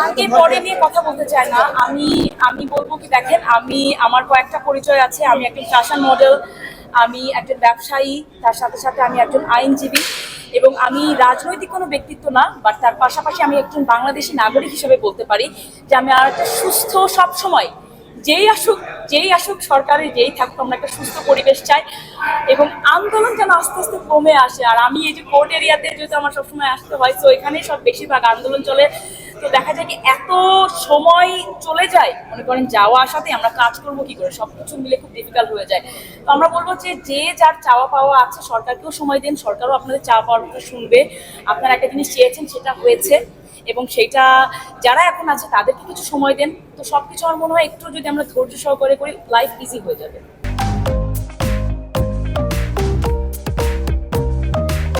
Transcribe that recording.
আগে পরে নিয়ে কথা বলতে চাই না। আমি আমি বলব কি দেখেন, আমি, আমার কয়েকটা পরিচয় আছে। আমি একজন ফ্যাশন মডেল আমি একজন ব্যবসায়ী, তার সাথে সাথে আমি একজন আইনজীবী এবং আমি রাজনৈতিক কোনো ব্যক্তিত্ব না বাট তার পাশাপাশি আমি একজন বাংলাদেশি নাগরিক হিসেবে বলতে পারি যে আমি আর একটা সুস্থ সব সময়, যেই আসুক যেই আসুক সরকারে যেই থাকুক, আমরা একটা সুস্থ পরিবেশ চাই এবং আন্দোলন যেন আস্তে আস্তে কমে আসে। আর আমি এই যে কোর্ট এরিয়াতে যেহেতু আমার সবসময় আসতে হয় তো এখানে সব বেশিরভাগ আন্দোলন চলে। তো দেখা যায় কি এত সময় চলে যায়, মনে করেন যাওয়া আসাতে আমরা কাজ করব কি করে? সব কিছু মিলে খুব ডিফিকাল্ট হয়ে যায়। তো আমরা বলব যে যে যার চাওয়া পাওয়া আছে, সরকারকেও সময় দিন, সরকারও আপনাদের চাওয়া পাওয়ার কথা শুনবে। আপনারা একটা জিনিস চেয়েছেন, সেটা হয়েছে এবং সেটা যারা এখন আছে, তাদেরকে কিছু সময় দেন। তো সবকিছু আমার মনে হয় একটু যদি আমরা ধৈর্য সহকারে করি লাইফ ইজি হয়ে যাবে।